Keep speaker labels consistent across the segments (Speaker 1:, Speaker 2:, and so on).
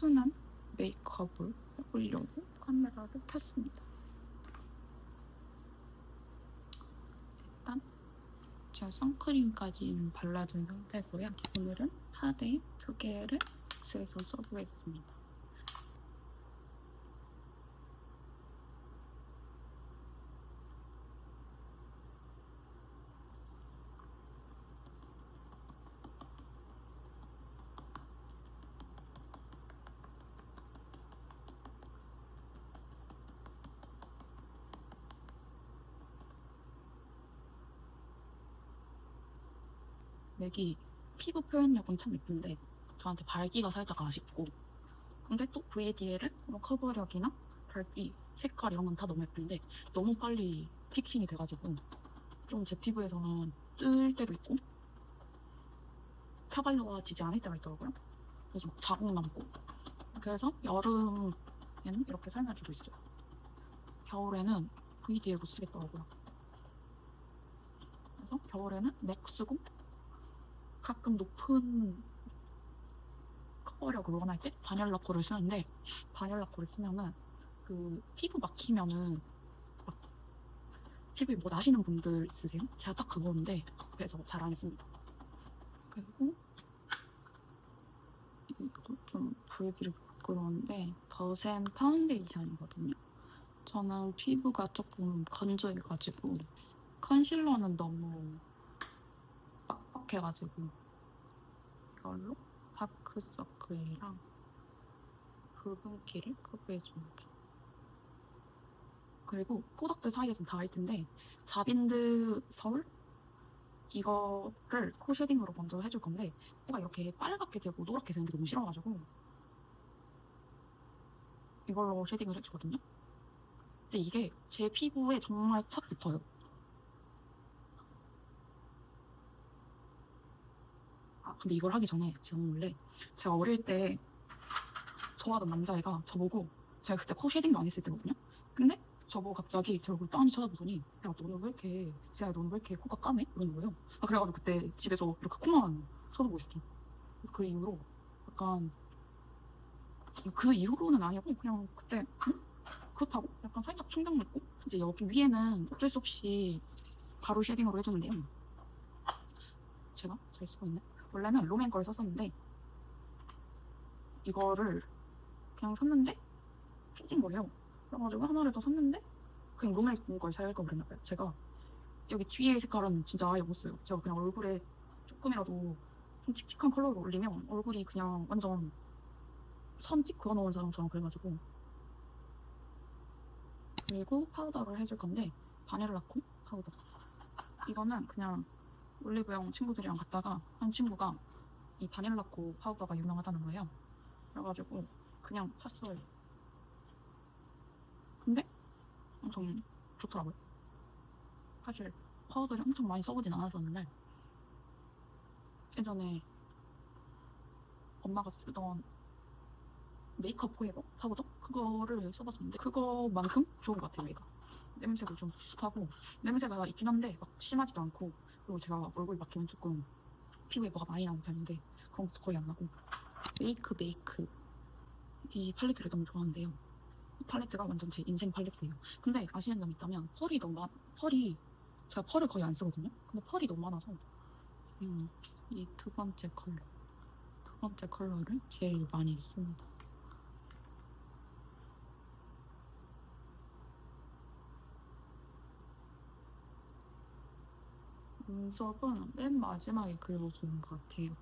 Speaker 1: 순한 메이크업을 해보려고 카메라를 켰습니다. 일단 제가 선크림까지는 발라준 상태고요. 오늘은 파데 두 개를 믹스해서 써보겠습니다. 맥이 피부 표현력은 참 예쁜데 저한테 밝기가 살짝 아쉽고. 근데 또 VDL은 뭐 커버력이나 밝기, 색깔 이런 건 다 너무 예쁜데 너무 빨리 픽싱이 돼가지고 좀 제 피부에서는 뜰 때도 있고 펴발라지지 않을 때가 있더라고요. 그래서 막 자국 남고. 그래서 여름에는 이렇게 수도 있어요. 겨울에는 VDL 못 쓰겠더라고요. 그래서 겨울에는 맥 쓰고 가끔 높은 커버력을 원할 때 바닐라 코를 쓰는데 바닐라 코를 쓰면은 그 피부 막히면은 막 피부에 뭐 나시는 분들 있으세요? 제가 딱 그건데 그래서 잘 안 씁니다. 그리고 이거 좀 보여드리기 부끄러운데 더샘 파운데이션이거든요. 저는 피부가 조금 건조해가지고 컨실러는 너무 빡빡해가지고 이걸로 다크서클이랑 붉은기를 커버해줍니다. 그리고 포덕들 사이에서 다알 텐데 자빈드 서울 이거를 코 쉐딩으로 먼저 해줄 건데 코가 이렇게 빨갛게 되고 노랗게 되는 게 너무 싫어가지고 이걸로 쉐딩을 해주거든요. 근데 이게 제 피부에 정말 착 붙어요. 근데 이걸 하기 전에 제가 원래 제가 어릴 때 좋아하던 남자애가 저보고 제가 그때 코 쉐딩도 안 했을 때거든요. 근데 저보고 갑자기 제 얼굴 빤히 쳐다보더니 야 너는 왜 이렇게 제가 너는 왜 이렇게 코가 까매? 이러는 거예요. 아 그래가지고 그때 집에서 이렇게 코만 쳐다보고 있었죠. 그 이후로 약간 그 이후로는 아니고 그냥 그때 응? 그렇다고? 약간 살짝 충격 먹고 이제 여기 위에는 어쩔 수 없이 가루 쉐딩으로 해주는데요. 제가? 잘 쓰고 있네 원래는 롬앤 걸 썼었는데 이거를 그냥 샀는데 깨진 거예요. 그래가지고 하나를 더 샀는데 그냥 롬앤 걸살 걸 그랬나 봐요. 제가 여기 뒤에 색깔은 진짜 아예 못 써요. 제가 그냥 얼굴에 조금이라도 좀 칙칙한 컬러를 올리면 얼굴이 그냥 완전 선찍 그어놓은 사람처럼 그래가지고 그리고 파우더를 해줄 건데 바닐라코 파우더 이거는 그냥 올리브영 친구들이랑 갔다가 한 친구가 이 바닐라코 파우더가 유명하다는 거예요. 그래가지고 그냥 샀어요. 근데 엄청 좋더라고요. 사실 파우더를 엄청 많이 써보진 않았었는데 예전에 엄마가 쓰던 메이크업 포에버 파우더 그거를 써봤었는데 그거만큼 좋은 것 같아요 얘가 냄새도 좀 비슷하고 냄새가 있긴 한데 막 심하지도 않고 그리고 제가 얼굴 막히면 조금 피부에 뭐가 많이 나는 편인데 그런 것도 거의 안 나고. 메이크 메이크. 이 팔레트를 너무 좋아하는데요. 이 팔레트가 완전 제 인생 팔레트예요. 근데 아시는 점 있다면 펄이 너무 많 펄이 제가 펄을 거의 안 쓰거든요. 근데 펄이 너무 많아서 음, 이 두 번째 컬러 두 번째 컬러를 제일 많이 씁니다 눈썹은 맨 마지막에 그려주는 것 같아요.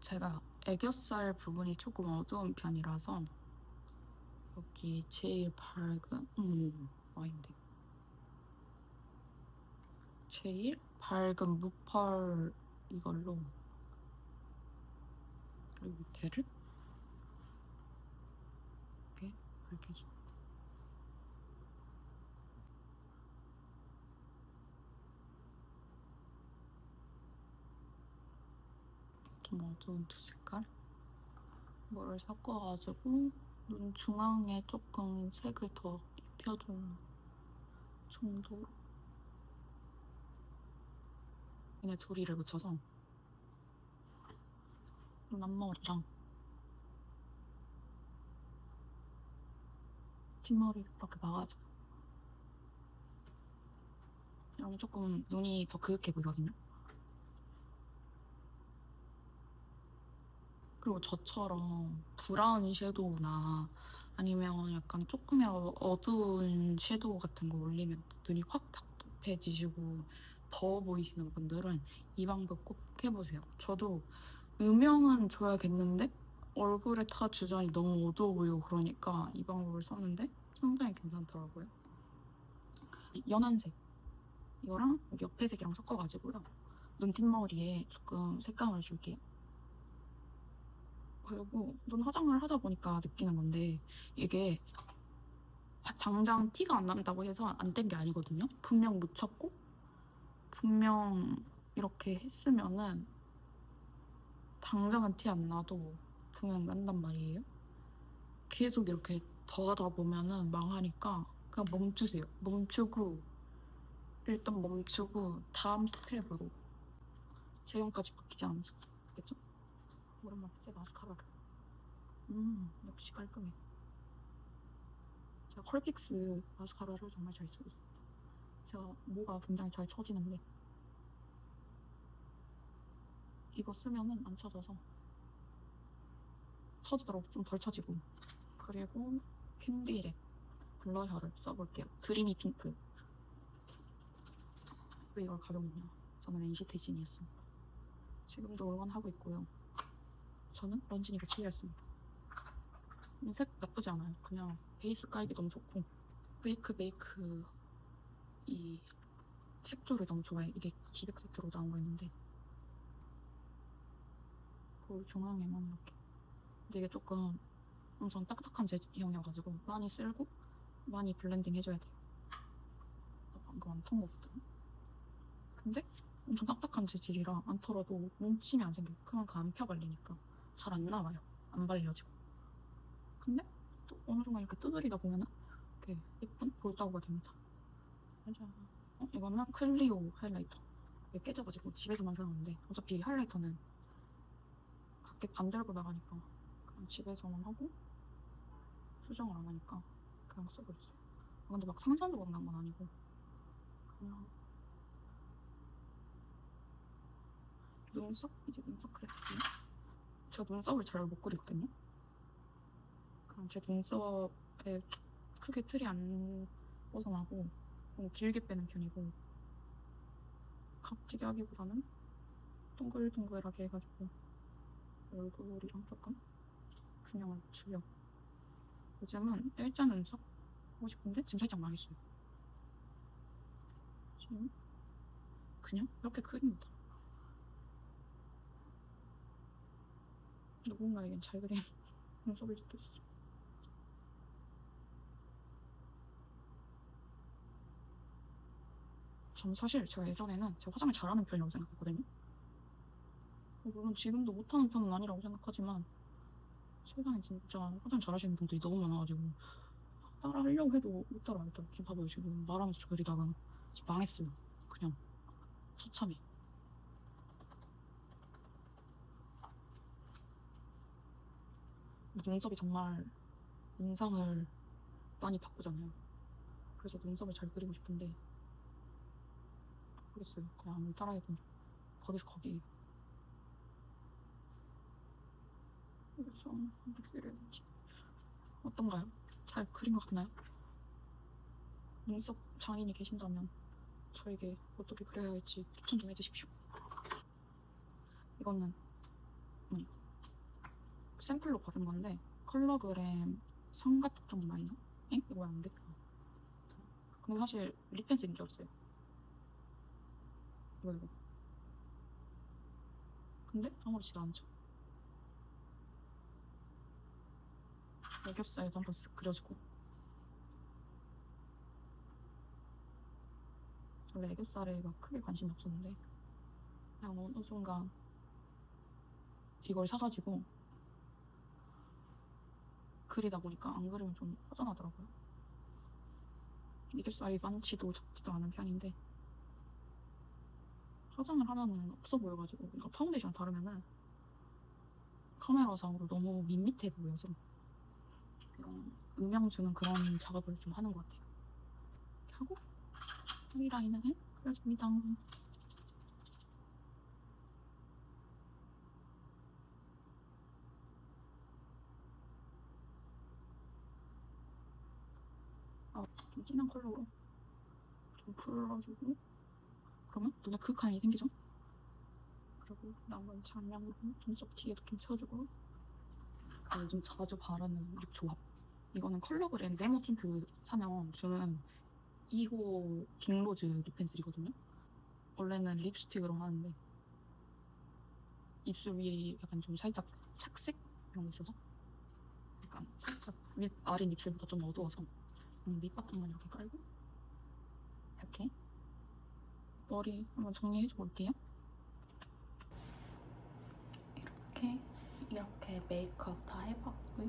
Speaker 1: 제가 애교살 부분이 조금 어두운 편이라서 여기 제일 밝은 음 아닌데 제일 밝은 무펄 이걸로 그리고 밑에를 이렇게 밝혀줘. 좀 어두운 두 색깔 뭐를 섞어가지고 눈 중앙에 조금 색을 더 입혀준 정도. 얘네 둘이를 묻혀서 눈 앞머리랑 뒷머리를 이렇게 막아줘. 이러면 조금 눈이 더 그윽해 보이거든요. 그리고 저처럼 브라운 섀도우나 아니면 약간 조금이라도 어두운 섀도우 같은 거 올리면 눈이 확 답답해지시고 더워 보이시는 분들은 이 방법 꼭 해보세요. 저도 음영은 줘야겠는데 얼굴에 타 주전이 너무 어두워 보이고 그러니까 이 방법을 썼는데 상당히 괜찮더라고요. 연한색 이거랑 옆에 색이랑 섞어가지고요. 눈 뒷머리에 조금 색감을 줄게요. 그리고 눈 화장을 하다 보니까 느끼는 건데 이게 당장 티가 안 난다고 해서 안된게 아니거든요. 분명 묻혔고 분명 이렇게 했으면은 당장은 티 안 나도 분명 난단 말이에요. 계속 이렇게 더 하다 보면은 망하니까 그냥 멈추세요. 멈추고 일단 멈추고 다음 스텝으로 제형까지 바뀌지 않았어. 알겠죠? 오랜만에 새 마스카라를. 음, 역시 깔끔해. 제가 콜픽스 마스카라를 정말 잘 쓰고 있어요. 제가 모가 굉장히 잘 처지는데 이거 쓰면은 안 쳐져서 쳐지더라고 좀덜 쳐지고 그리고 캔디랩 블러셔를 써볼게요. 드리미 핑크 왜 이걸 가져오냐 저는 NCT 진이었어 지금도 응원하고 있고요. 저는 런쥔이가 치이였습니다. 색 나쁘지 않아요. 그냥 베이스 깔기 너무 좋고 메이크 메이크 이 색조를 너무 좋아해. 이게 기백 세트로 나온 거였는데 볼 중앙에만 이렇게. 근데 이게 조금 엄청 딱딱한 제형이어가지고 많이 쓸고 많이 블렌딩 해줘야 돼요. 아, 방금 안 턴 거거든. 근데 엄청 딱딱한 재질이라 안 털어도 뭉침이 안 생겨요. 그만큼 안 펴 발리니까 잘 안 나와요. 안 발려지고. 근데 또 어느 순간 이렇게 두드리다 보면은 이렇게 예쁜 볼따구가 됩니다. 어, 이거는 클리오 하이라이터. 이게 깨져가지고 집에서만 사용하는데 어차피 하이라이터는 밖에 안 들고 나가니까 그냥 집에서만 하고 수정을 안 하니까 그냥 쓰고 있어요. 아, 근데 막 상상도 안난건 아니고 그냥 눈썹? 이제 눈썹 그랬거든요. 제가 눈썹을 잘 못 그리거든요. 그럼 제 눈썹에 크게 틀이 안 벗어나고 너무 길게 빼는 편이고 각지게 하기보다는 동글동글하게 해가지고 얼굴이랑 조금 균형을 맞추려. 요즘은 일자 눈썹 하고 싶은데 지금 살짝 망했어요. 지금 그냥 이렇게 그립니다. 누군가에겐 잘 그린 눈썹일 수도 있어 전 사실 제가 예전에는 제가 화장을 잘하는 편이라고 생각했거든요. 어, 물론 지금도 못하는 편은 아니라고 생각하지만 세상에 진짜 화장 잘하시는 분들이 너무 많아가지고 따라 하려고 해도 못 따라 하겠더라고요. 지금 봐봐요. 지금 말하면서 그리다가 지금 망했어요. 그냥 처참해. 눈썹이 정말 인상을 많이 바꾸잖아요. 그래서 눈썹을 잘 그리고 싶은데 모르겠어요. 그냥 아무리 따라해도 거기서 거기. 그래서 어떻게 그려야 되지? 어떤가요? 잘 그린 것 같나요? 눈썹 장인이 계신다면 저에게 어떻게 그려야 할지 추천 좀 해주십시오. 이거는 뭐냐? 샘플로 받은 건데 컬러그램 많이 나? 엥? 이거 왜안 돼? 근데 사실 립 펜슬인 줄 알았어요. 이거 이거. 근데 아무렇지도 않죠. 애교살도 한번 쓱 그려주고. 원래 애교살에 막 크게 관심이 없었는데 그냥 어느 순간 이걸 사가지고 그리다 보니까 안 그리면 좀 허전하더라고요. 이겹살이 많지도 적지도 않은 편인데 화장을 하면은 없어 보여가지고 그러니까 파운데이션 바르면은 카메라상으로 너무 밋밋해 보여서 음영 주는 그런 작업을 좀 하는 것 같아요. 하고 하이라인을 그려줍니다. 아, 좀 진한 컬러로 좀 풀어주고 그러면 눈에 그윽함이 생기죠? 그리고 남은 잔량으로 눈썹 뒤에도 좀 채워주고. 그리고 요즘 자주 바르는 립 조합. 이거는 컬러그램 네모 틴트 사면 주는 2호 빅로즈 립 펜슬이거든요. 원래는 립스틱으로 하는데 입술 위에 약간 좀 살짝 착색? 이런 거 있어서? 약간 살짝 윗 아래 입술보다 좀 어두워서 음, 밑바탕만 이렇게 깔고 이렇게 머리 한번 정리해줘 볼게요. 이렇게 이렇게 메이크업 다 해봤고요.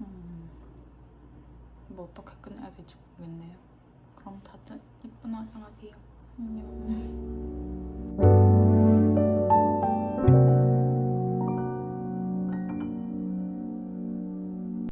Speaker 1: 음, 뭐 어떻게 끝내야 될지 모르겠네요. 그럼 다들 예쁜 화장하세요. 안녕.